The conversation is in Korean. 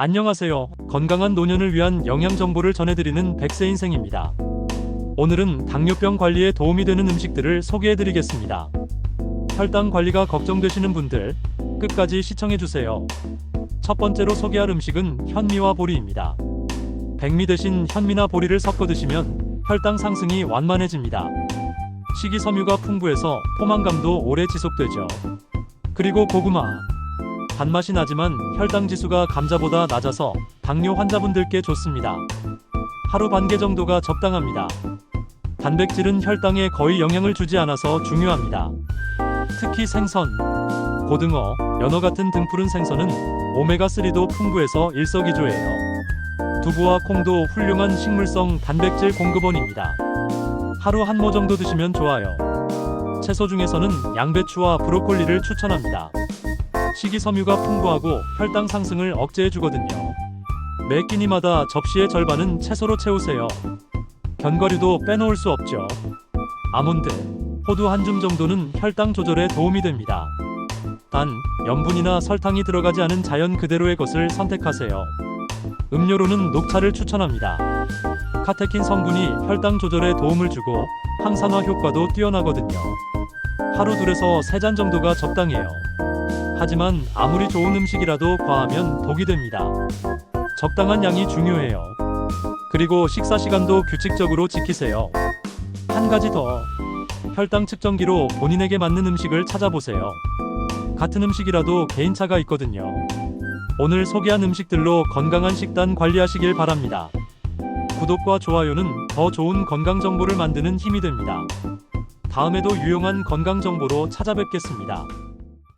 안녕하세요. 건강한 노년을 위한 영양 정보를 전해드리는 백세 인생입니다. 오늘은 당뇨병 관리에 도움이 되는 음식들을 소개해드리겠습니다. 혈당 관리가 걱정되시는 분들 끝까지 시청해주세요. 첫 번째로 소개할 음식은 현미와 보리입니다. 백미 대신 현미나 보리를 섞어 드시면 혈당 상승이 완만해집니다. 식이섬유가 풍부해서 포만감도 오래 지속되죠. 그리고 고구마. 단맛이 나지만 혈당 지수가 감자보다 낮아서 당뇨 환자분들께 좋습니다. 하루 반 개 정도가 적당합니다. 단백질은 혈당에 거의 영향을 주지 않아서 중요합니다. 특히 생선, 고등어, 연어 같은 등푸른 생선은 오메가3도 풍부해서 일석이조예요. 두부와 콩도 훌륭한 식물성 단백질 공급원입니다. 하루 한 모 정도 드시면 좋아요. 채소 중에서는 양배추와 브로콜리를 추천합니다. 식이섬유가 풍부하고 혈당 상승을 억제해 주거든요. 매 끼니마다 접시의 절반은 채소로 채우세요. 견과류도 빼놓을 수 없죠. 아몬드, 호두 한 줌 정도는 혈당 조절에 도움이 됩니다. 단, 염분이나 설탕이 들어가지 않은 자연 그대로의 것을 선택하세요. 음료로는 녹차를 추천합니다. 카테킨 성분이 혈당 조절에 도움을 주고 항산화 효과도 뛰어나거든요. 하루 둘에서 세 잔 정도가 적당해요. 하지만 아무리 좋은 음식이라도 과하면 독이 됩니다. 적당한 양이 중요해요. 그리고 식사 시간도 규칙적으로 지키세요. 한 가지 더. 혈당 측정기로 본인에게 맞는 음식을 찾아보세요. 같은 음식이라도 개인차가 있거든요. 오늘 소개한 음식들로 건강한 식단 관리하시길 바랍니다. 구독과 좋아요는 더 좋은 건강 정보를 만드는 힘이 됩니다. 다음에도 유용한 건강 정보로 찾아뵙겠습니다.